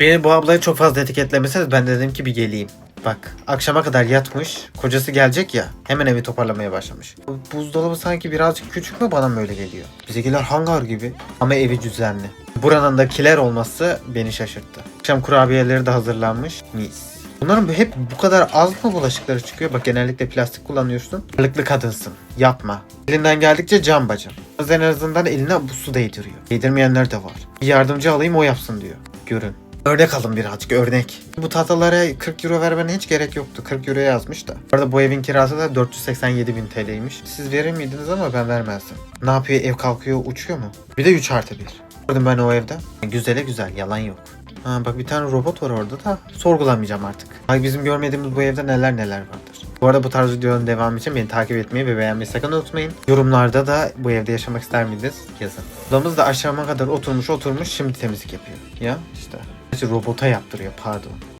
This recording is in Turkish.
Beni bu ablaya çok fazla etiketlemeseniz ben de dedim ki bir geleyim. Bak akşama kadar yatmış. Kocası gelecek ya. Hemen evi toparlamaya başlamış. Bu buzdolabı sanki birazcık küçük mü bana mı öyle geliyor? Bizekiler hangar gibi. Ama evi düzenli. Buranın da kiler olması beni şaşırttı. Akşam kurabiyeleri de hazırlanmış. Mis. Bunların hep bu kadar az mı bulaşıkları çıkıyor? Bak genellikle plastik kullanıyorsun. Balıklı kadınsın. Yapma. Elinden geldikçe can bacım. En azından eline bu su değdiriyor. Değdirmeyenler de var. Bir yardımcı alayım o yapsın diyor. Görün. Örnek alın birazcık örnek. Bu tahtalara 40 euro vermene hiç gerek yoktu. 40 euro yazmış da. Bu arada bu evin kirası da 487 bin TL'ymiş. Siz verir miydiniz ama ben vermezdim. Ne yapıyor ev kalkıyor uçuyor mu? Bir de 3 artı 1. Gördüm ben o evde. Güzele güzel yalan yok. Ha bak bir tane robot var orada da sorgulamayacağım artık. Ay bizim görmediğimiz bu evde neler neler vardır. Bu arada bu tarz videoların devamı için beni takip etmeyi ve beğenmeyi sakın unutmayın. Yorumlarda da bu evde yaşamak ister miydiniz yazın. Odamız da aşağıma kadar oturmuş oturmuş şimdi temizlik yapıyor. Ya işte. Robota yaptırıyor pardon.